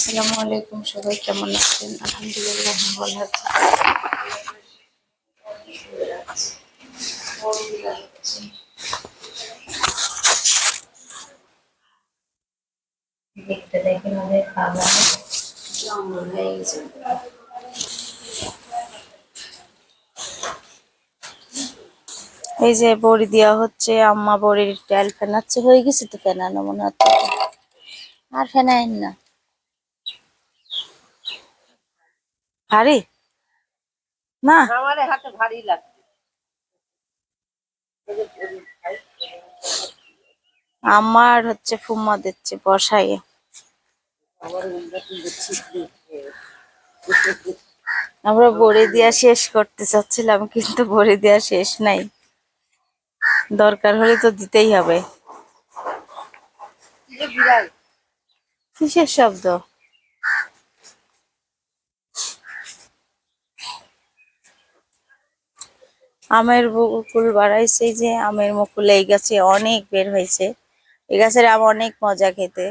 আসসালামু আলাইকুম, সবাই কেমন আছেন? আলহামদুলিল্লাহ ভালো আছি। এই যে বড়ি দেওয়া হচ্ছে, আম্মা বড়ির তেল ফেনাচ্ছে, হয়ে গেছে তো ফেনানো মনে হচ্ছে। আর ফেনাইন না। ভারী না। আমার হাতে ভারী লাগছে। আমার হচ্ছে ফুম্মা দিচ্ছে বসাইয়ে। আমরা বড়ি দিয়া শেষ করতে চাচ্ছিলাম কিন্তু বড়ি দেওয়া শেষ নাই। দরকার হলে তো দিতেই হবে। কিসের শব্দ? আমের মুকুল বাড়াইছে যে আমের মুকুল এই গাছে অনেক বের হয়েছে। এই গাছের আম অনেক মজা খেতে।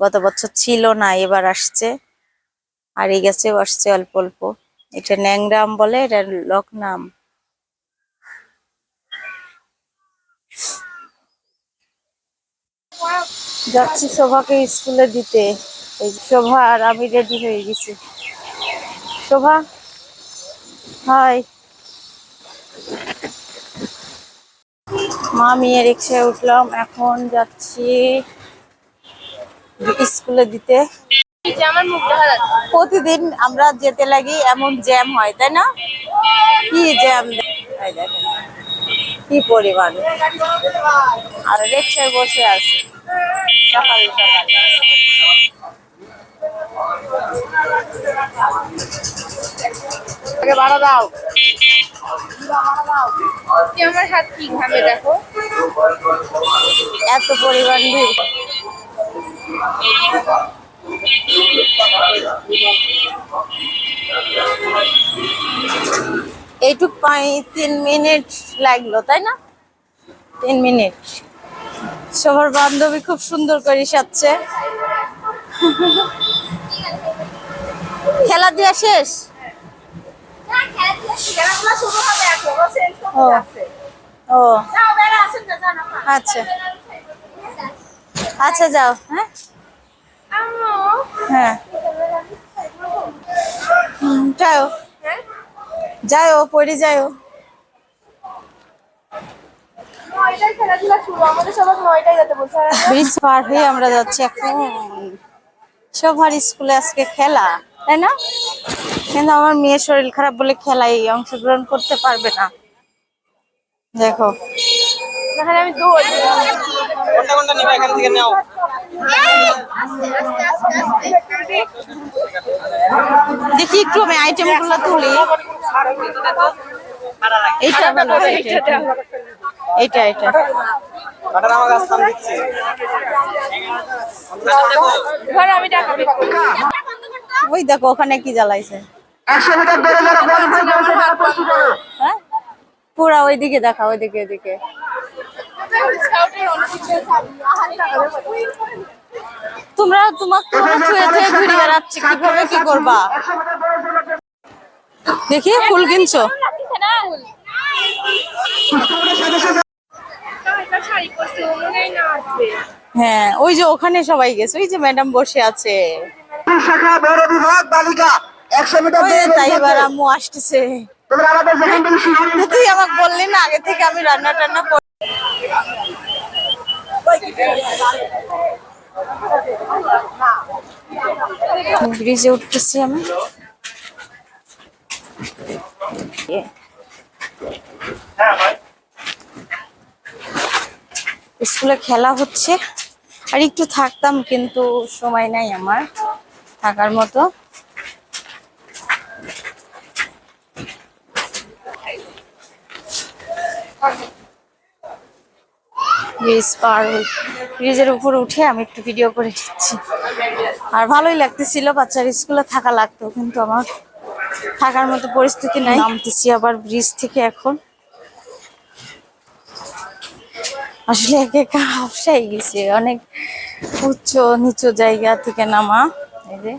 গত বছর ছিল না, এবার আসছে। আর এই গাছেও আসছে অল্প অল্প। এটা ন্যাংরা আম বলে, এটা লকনাম যাচ্ছি শোভাকে স্কুলে দিতে। এই শোভা আর আমি রেডি হয়ে গেছি। শোভা, হাই। মা মেয়ে রিক্সায় উঠলাম, এখন যাচ্ছি স্কুলে দিতে। প্রতিদিন আমরা যেতে লাগি, এমন জ্যাম হয়, তাই না? কি জ্যাম কি পরিমাণ। আর রিক্সায় বসে আছি। সকাল সকাল। বাড়া দাও। আমার হাত কি ঘামে দেখো? এত পরিমাণ ভিড়। এইটুক পাই, তিন মিনিট লাগল, তাই না? তিন মিনিট। সবার বান্ধবী খুব সুন্দর করে সাজছে। খেলা দেওয়া শেষ খেলাধুলা শুরু হবে এখন ও। আচ্ছা। আচ্ছা যাও হ্যাঁ? হ্যাঁ। যাও। হ্যাঁ? যাও পড়ে যাও। ব্রিজ পার হয়ে আমরা যাচ্ছি এখন। সবার স্কুলে আজকে খেলা তাই না? কিন্তু আমার মেয়ে শরীর খারাপ বলে খেলায় অংশগ্রহণ করতে পারবে না। দেখো। দেখি একটু আমি আইটেমগুলো তুলি। এইটা এইটা এইটা। ওই দেখো ওখানে কি জ্বালাইছে? 100 মিটার দৌড়ে যারা কোয়ালিফাই করেছে পুরা ওইদিকে দেখা ওইদিকে ওইদিকে। তোমরা তোমাকে কি করবা? দেখি ফুল কিনছো? হ্যাঁ ওই যে ওখানে সবাই গেছে ওই যে ম্যাডাম বসে আছে। শাখা বড় বিভাগ বালিকা। একশো মিটার তাই এবার আম্মু আসতেছে। তুই আমাকে বললি না আগে থেকে আমি রান্না টান্না করি। ব্রিজে উঠতেছি আমি। স্কুলে খেলা হচ্ছে। আর একটু থাকতাম কিন্তু সময় নাই আমার থাকার মতো। ব্রিজ পার হই ব্রিজের উপর উঠে আমি একটু ভিডিও করে দিচ্ছি। আর ভালোই লাগতেছিল, বাচ্চার স্কুলে থাকা লাগতো, কিন্তু আমার থাকার মতো পরিস্থিতি নাই। নামতেছি আবার ব্রিজ থেকে এখন। আসলে একে একা হাফসাই গেছে, অনেক উচ্চ, নিচু জায়গা থেকে নামা। এই যে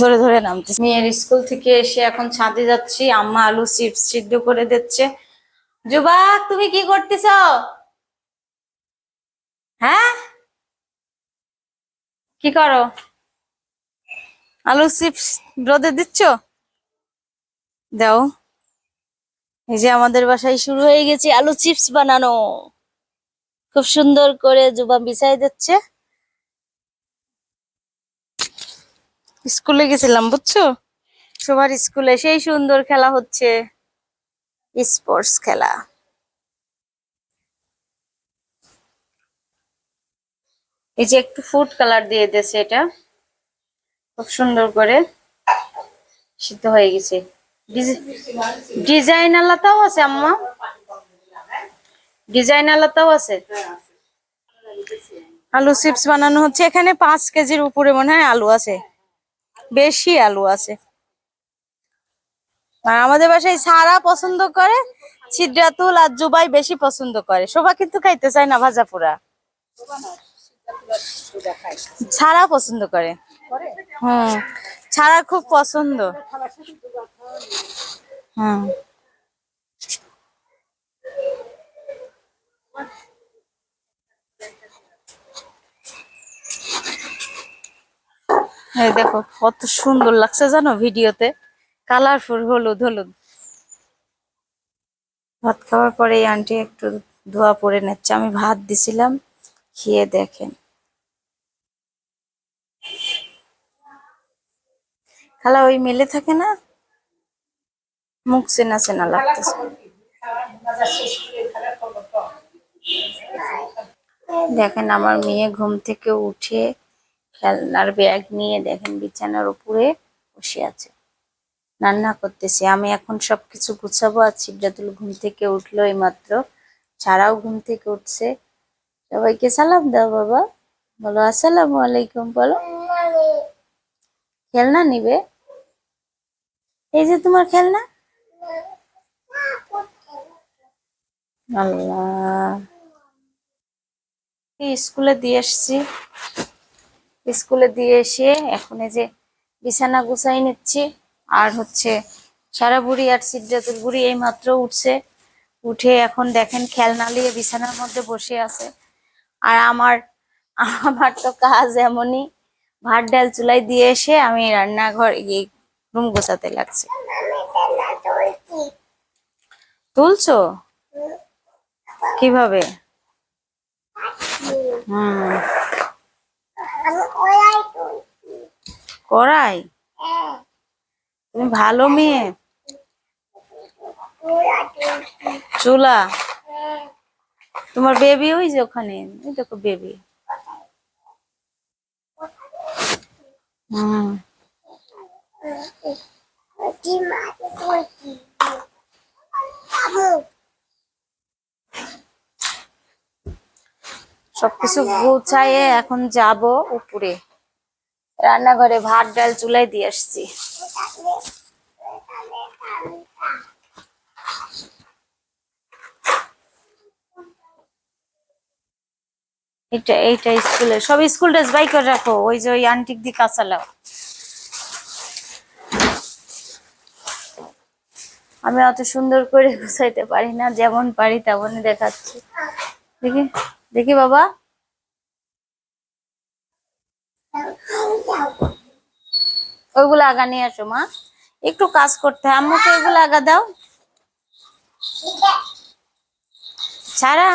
ধরে ধরে নামতেছে। মেয়ের স্কুল থেকে এসে এখন ছাদে যাচ্ছি, আম্মা আলু চিপস সিদ্ধ করে দিচ্ছে। যুবাক, তুমি কি করতেছ? হ্যাঁ? কি করো? আলু চিপস রোদে দিচ্ছ? দাও। এই যে আমাদের বাসায় শুরু হয়ে গেছে আলু চিপস বানানো। খুব সুন্দর করে জুবা বিছাই দিচ্ছে। স্কুলে গেছিলাম, বুঝছ? সবার স্কুলে সেই সুন্দর খেলা হচ্ছে। স্পোর্টস খেলা। এই যে একটু ফুড কালার দিয়ে দিয়েছে এটা। খুব সুন্দর করে সিদ্ধ হয়ে গেছে। ডিজাইন আলাদাও আছে, আম্মা। ডিজাইন আলাদাও আছে। আলু চিপস বানানো হচ্ছে। এখানে পাঁচ কেজির উপরে মনে হয় আলু আছে। বেশি আলু আছে। আর আমাদের বাসায় সারা পছন্দ করে, ছিদ্রাতুল আর জুবাই বেশি পছন্দ করে। শোভা কিন্তু খাইতে চায় না ভাজা পোড়া। ছাড়া পছন্দ করে। হুম, ছাড়া খুব পছন্দ। হুম। এই দেখো, কত সুন্দর লাগছে জানো ভিডিওতে। কালারফুল, হলুদ হলুদ। ভাত খাওয়ার পরে এই আন্টি একটু ধোয়া পরে নিচ্ছে। আমি ভাত দিছিলাম। খেয়ে দেখেন। খালা, ওই মেলে থাকে না? মুখ চেনা চেনা লাগতেছে। দেখেন, আমার মেয়ে ঘুম থেকে উঠে খেলনার ব্যাগ নিয়ে দেখেন বিছানার উপরে বসে আছে। রান্না করতেছি। আমি এখন সবকিছু গুছাবো। আর ছিদ্রাতুল ঘুম থেকে উঠল এইমাত্র। ছাড়াও ঘুম থেকে উঠছে। সবাইকে সালাম দাও বাবা। বলো, আসসালামু আলাইকুম, বলো। খেলনা নিবে? এই যে তোমার খেলনা। আল্লাহ। স্কুলে দিয়ে এসছি স্কুলে দিয়ে এসে এখন এই যে বিছানা গুছাই নিচ্ছি। আর হচ্ছে সারা বুড়ি আর সিদ্ধাতুল বুড়ি এই মাত্র উঠছে। উঠে এখন দেখেন খেলনা নিয়ে বিছানার মধ্যে বসে আছে। আর আমার আমার তো কাজ এমনই। ভাত, ডাল, চুলাই দিয়ে এসে আমি রান্নাঘর গিয়ে রুম গোছাতে লাগছে। তুলছো? কীভাবে? হুম। করাই তুমি ভালো মেয়ে। চুলা? তোমার বেবি ওই যে ওখানে? ওই দেখো বেবি সবকিছু গুছাইয়ে এখন যাব উপরে। রান্নাঘরে ভাত, ডাল, চুলাই দিয়ে আসছি। এটা এইটা স্কুলে। সব স্কুল ড্রেস বাই করে রাখো, ওই যে ওই আন্টিক দিয়ে কাঁচালাও আমি অত সুন্দর করে গুছাইতে পারি না, যেমন পারি তেমনই দেখাচ্ছি। দেখি দেখি বাবা। ওইগুলো আগা নিয়ে আসো, মা। একটু কাজ করতে হয়। আম্মুকে ওইগুলো আগা দাও। ছাড়া।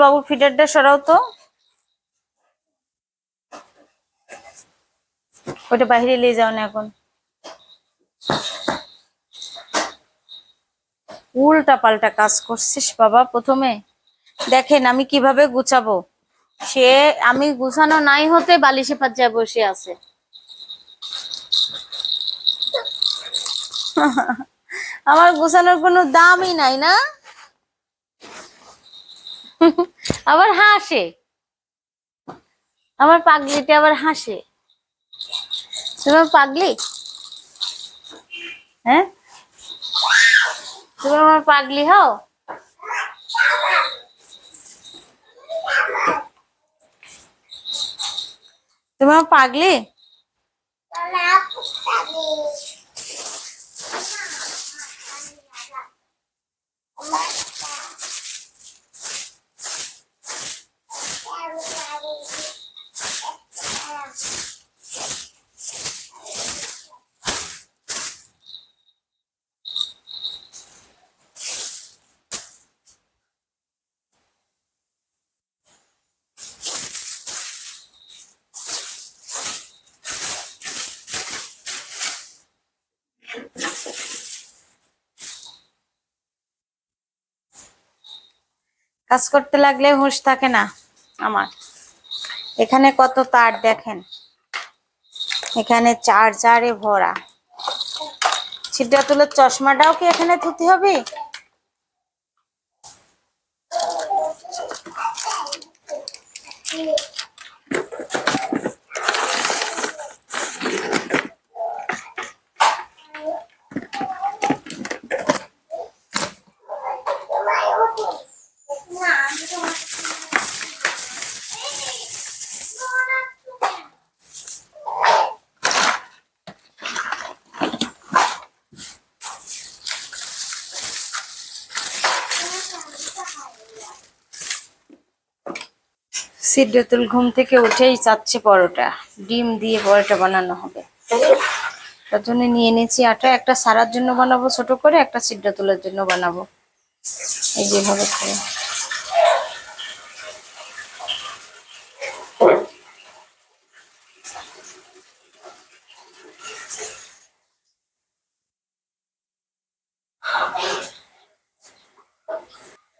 বাবুর ফিডারটা সরাও তো। ওটা বাইরে নিয়ে যাও না এখন। উল্টা পাল্টা কাজ করছিস বাবা প্রথমে। দেখেন আমি কীভাবে গুছাবো। সে, আমি গুছানো নাই হতে বালিশে পাজ্জায় বসে আছে। আমার গোছানোর কোনো দামই নাই, না? আবার হাসে। আমার পাগলিতে আবার হাসে। তোমার পাগলি? হ্যাঁ? তুমি আমার পাগলি হও? তোমার পাগলি? পাগলি কাজ করতে লাগলে হুঁশ থাকে না আমার। এখানে কত তার দেখেন। এখানে চার্জারে ভরা। ছিটা তুলোর চশমাটাও কি এখানে থুতি হবে? সিদ্ধাতুল ঘুম থেকে উঠেই চাচ্ছে পরোটা। ডিম দিয়ে পরোটা বানানো হবে। তার জন্য নিয়ে নিয়েছি আটা। একটা সারার জন্য বানাবো ছোট করে, একটা সিদ্ধাতুলের জন্য বানাবো। এই যেভাবে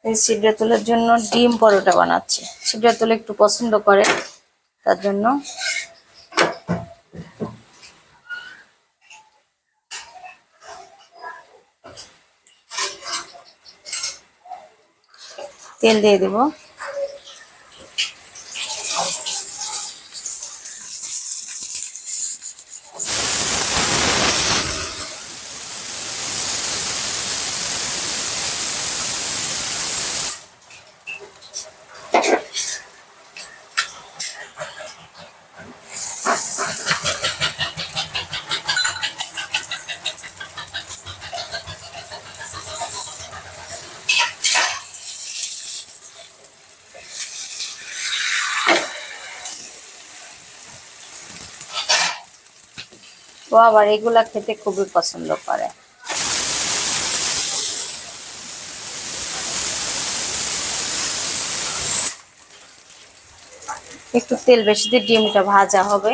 এই তোলার জন্য ডিম পরোটা বানাচ্ছে। সিদ্ধাতুল একটু পছন্দ করে, তার জন্য। তেল দিয়ে দেব। আবার এগুলা খেতে খুবই পছন্দ করে। একটু তেল বেশি দিয়ে ডিমটা ভাজা হবে।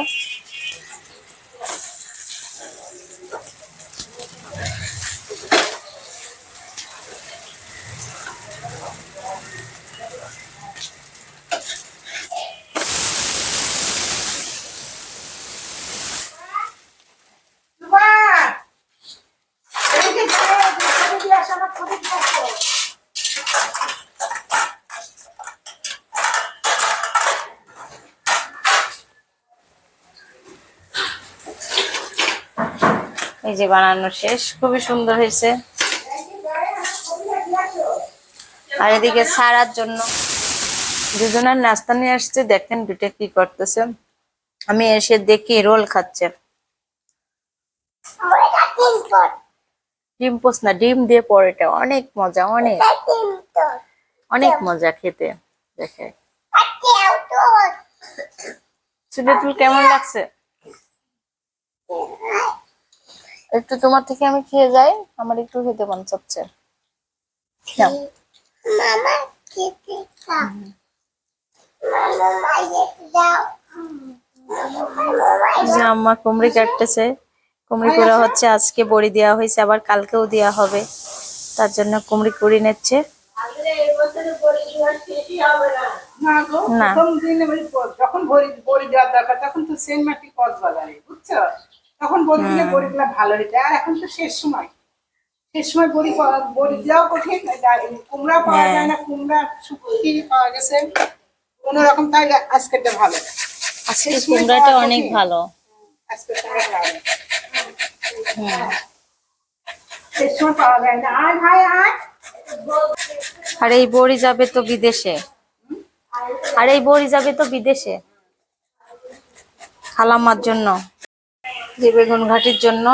এই যে বানানো শেষ। খুবই সুন্দর হয়েছে। আর এদিকে সারার জন্য দুজনের নাস্তা নিয়ে আসছে। দেখেন দুটা কি করতেছে। আমি এসে দেখি রোল খাচ্ছে। ডিম পোস না, ডিম দিয়ে পরোটা। অনেক মজা, অনেক। অনেক মজা খেতে। দেখে সুডেটুল কেমন লাগছে? একটু তোমার থেকে আমি খেয়ে যাই আমার একটু খেতে মন চাচ্ছে। মামা খেতে দাও। আম্মা কুমড়ি কাটতেছে কুমড়ি কুড়া হচ্ছে আজকে বড়ি দেওয়া হয়েছে আবার কালকেও দেওয়া হবে। তার জন্য কুমড়ি কুড়ি নিচ্ছে। না যখন বড়ি বড়ি দেওয়ার দরকার তখন তো সেন্ট মাটি কক্সবাজারে বুঝছ? তখন বড়ি দিলে বড়িগুলো ভালো হইতে আর এখন তো শেষ সময়। শেষ সময় বড়ি বড়ি দেওয়াও কঠিন কুমড়া পাওয়া যায় না কুমড়া শুকিয়ে পাওয়া গেছে। কোন রকম তাই আজকেরটা ভালো আজকে কুমড়াটা অনেক ভালো। আজকে কুমড়া ভালো শেষ সময় পাওয়া যায় না। আয় ভাই আর এই বড়ি যাবে তো বিদেশে। আর এই বড়ি যাবে তো বিদেশে। খালাম্মার জন্য। যে বেগুন ঘাটির জন্য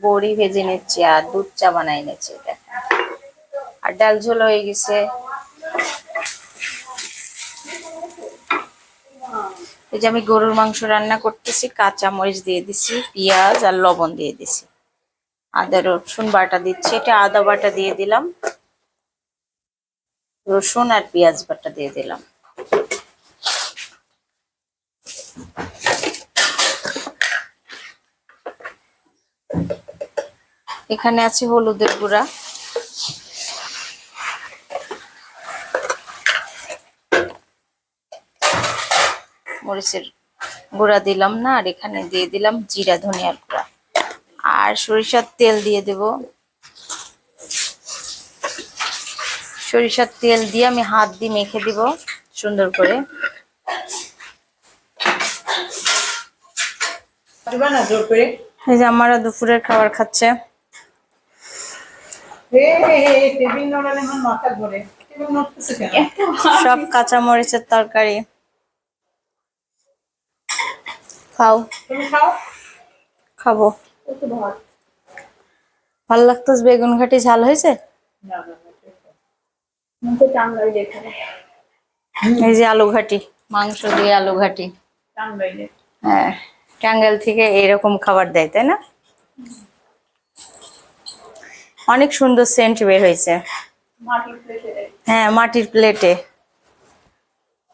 বড়ি ভেজে নিচ্ছি আর দুধ চা বানাই নিচ্ছি এটা। আর ডাল ঝোল হয়ে গেছে। এই যে আমি গরুর মাংস রান্না করতেছি, কাঁচা মরিচ দিয়ে দিছি, পেঁয়াজ আর লবণ দিয়ে দিছি। আদা, রসুন বাটা দিচ্ছি, এটা আদা বাটা দিয়ে দিলাম, রসুন আর পেঁয়াজ বাটা দিয়ে দিলাম। এখানে আছে হলুদের গুঁড়া। মরিচের গুঁড়া দিলাম না আর এখানে দিয়ে দিলাম জিরা ধনিয়ার গুঁড়া। আর সরিষার তেল দিয়ে দেব। সরিষার তেল দিয়ে আমি হাত দিয়ে মেখে দিব সুন্দর করে। এই যে আমারা দুপুরের খাবার খাচ্ছে। সব কাঁচা মরিচের তরকারি। খাও। তুমি খাব। ভালো লাগতো বেগুন ঘাটি ঝাল হয়েছে? এই যে আলু ঘাটি মাংস দিয়ে আলু ঘাটি। হ্যাঁ টাঙ্গাইল থেকে এরকম খাবার দেয় তাই না? অনেক সুন্দর সেন্ট বের হয়েছে। হ্যাঁ মাটির প্লেটে